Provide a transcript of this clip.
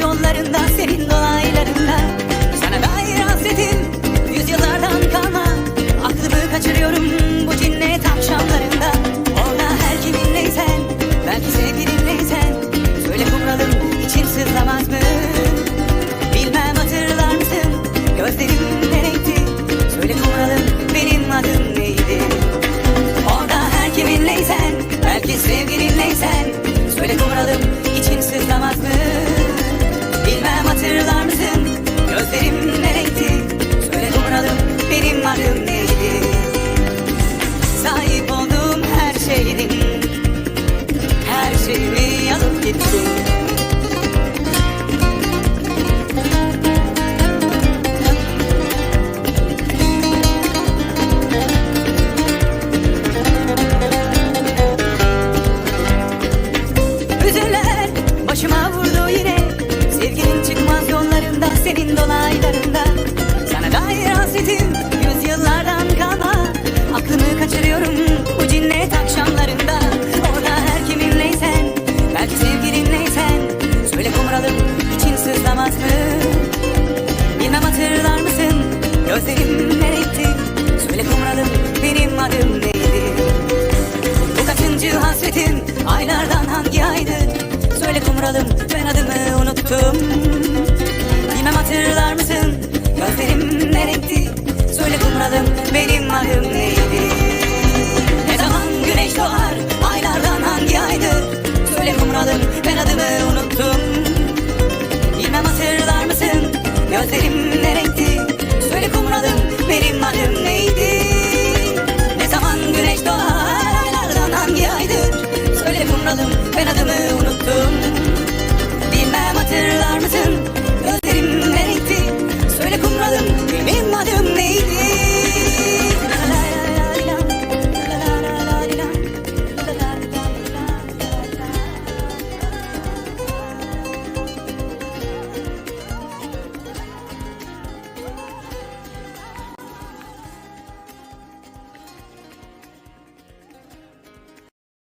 yollarında senin Senin dolaylarında Sana dair hasretim Yüzyıllardan kalma Aklımı kaçırıyorum Bu cinnet akşamlarında Orada her kimin kiminleysen Belki sevgilinleysen Söyle kumralım için sızlamaz mı? Bilmem hatırlar mısın? Gözlerim nereydi? Söyle kumralım benim adım neydi? Bu kaçıncı hasretim? Aylardan hangi aydı? Söyle kumralım ben adımı unuttum günahım neydi? Ne zaman güneş doğar, aylardan hangi aydır? Söyle kumralım, ben adını unuttum. Bilmem hatırlar mısın, gözlerim nereye?